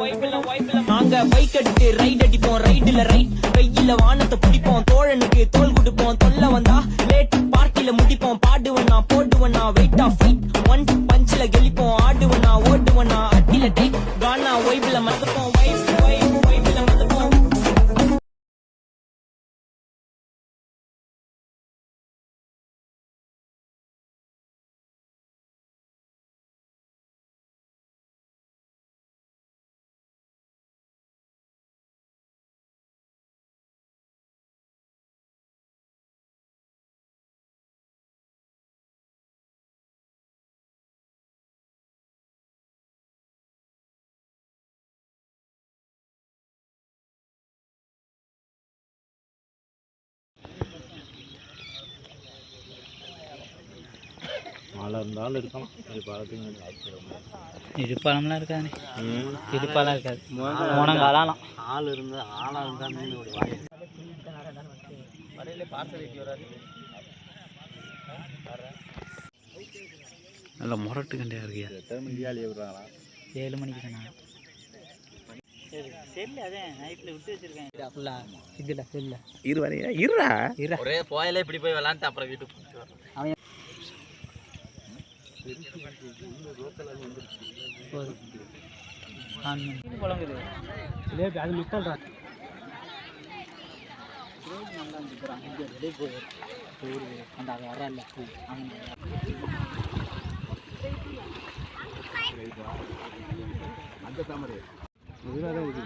நாங்க பைக் எடுத்து ரைட் அடிப்போம் ரைடுல ரைட் கையில வானத்தை பிடிப்போம் தோழனுக்கு தோல் கொடுப்போம். தொல்ல வந்தா லேட் பார்ட்டில முடிப்போம். பாடுவனா போடுவனா வெயிட் ஆஃப் ஃபைட் ஒன் பஞ்சில கெளிப்போம் ஆடுவனா ஓடுவனா அட்டில டைட் கானா வைப்ல மறந்துப்போம். மழை இருந்தாலும் இருக்கலாம். இது பார்த்துங்க இடுப்பாலம்லாம் இருக்காது. இடுப்பாலாம் இருக்காது. முனங்காலாம் ஆள்? இருந்து ஆளாக இருந்தால் மீன் ஒரு வாய் நல்ல முரட்டு கண்டையா இருக்கியா? எத்தனை மணி வேலையை விடுறாங்களா? ஏழு மணிக்கு தானே செல்லு அதே நைட்டில் விட்டு வச்சிருக்கேன். ஃபுல்லாக இதில் செல்ல. இரு வரையா? இருடா. இரா ஒரே போயில இப்படி போய் விளாண்டு அப்புறம் வீட்டுக்கு அவன் அது மிஸ் அந்த அது அந்த தாமரை இதுவாக இது